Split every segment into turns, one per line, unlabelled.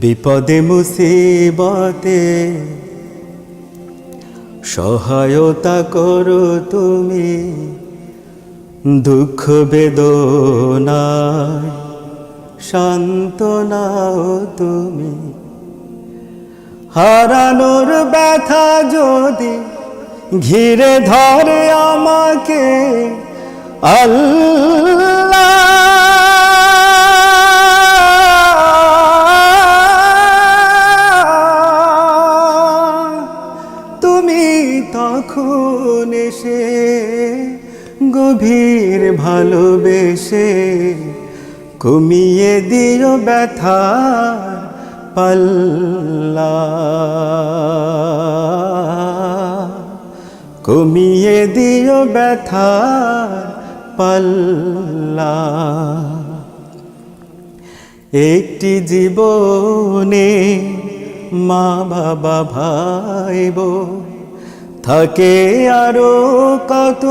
বিপদে, মুসিবতে। সহায়তা করো তুমি, দুঃখ বেদনায় সান্ত্বনাও তুমি। হারানোর ব্যথা যদি ঘিরে ধরে আমাকে, আল্লাহ এসে, গভীর ভালোবেসে কমিয়ে দিও ব্যথা পাল্লা। কমিয়ে দিও ব্যথা পাল্লা। একটি জীবনে মা বাবা ভাই বোন থাকে আরও কত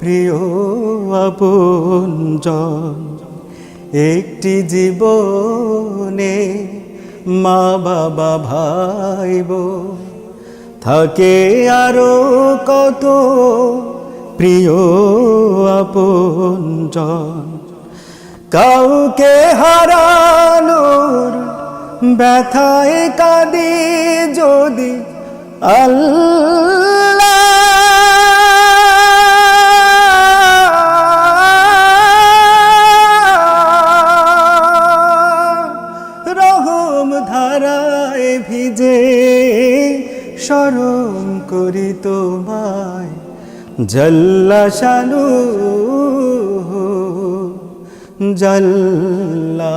প্রিয় আপনজন। একটি জীবনে মা বাবা ভাই বোন থাকে আরও কত প্রিয় আপনজন। কাউকে হারানোর ব্যথায় কাঁদি যদি আল্লাহ। রহম ধারায় ভিজে স্মরণ করি তোমায়। জল্লা শানু জল্লা।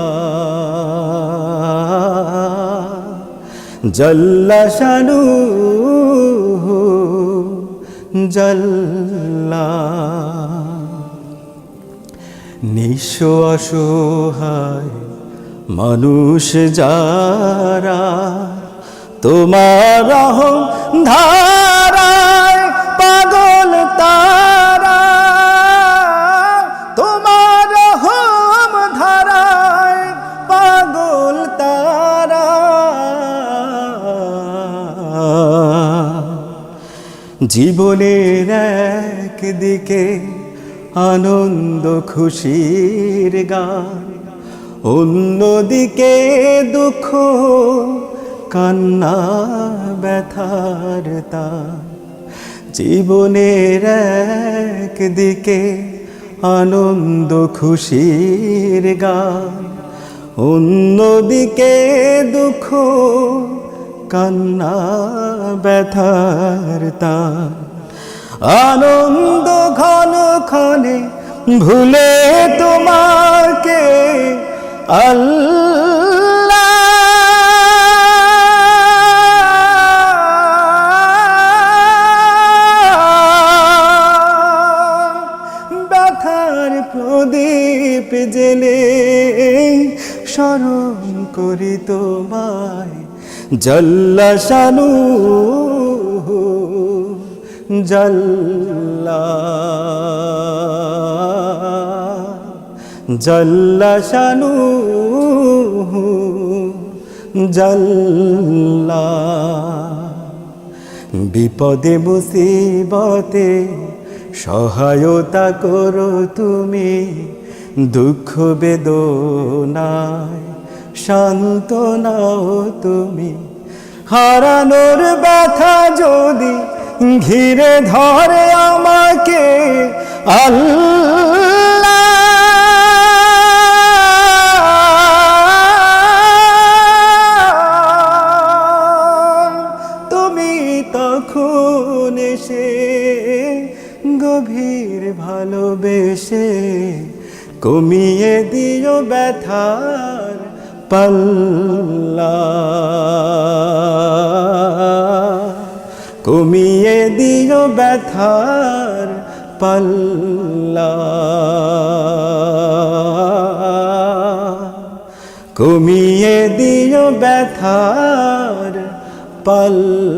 জল্লা শানু। জল্লা। নিঃস্ব অসহায় মানুষ যারা তোমার ধারায় পাগল তারা তোমার রহম ধারায় জীবনের একদিকে আনন্দ খুশির গান, অন্যদিকে দুঃখ, কান্না, ব্যথার তার জীবনের একদিকে আনন্দ খুশির গান, অন্যদিকে দুঃখ কান্না ব্যথার তার আনন্দ ঘন ক্ষণে ভুলে তোমাকে আল্লাহ। ব্যথার প্রদীপ জেলে স্মরণ করি তোমায়, জল্লা শানু। জল্লা। জল্লা শানু। জল্লা। বিপদে মুসিবতে সহায়তা করো তুমি, দুঃখ বেদনায়। সান্ত্বনাও তুমি। হারানোর ব্যথা যদি ঘিরে ধরে আমাকে তুমি তখন গভীর ভালোবেসে কমিয়ে দিও ব্যথার পাল্লা। কমিয়ে দিও ব্যথার পাল্লা। কমিয়ে দিও ব্যথার পাল্লা।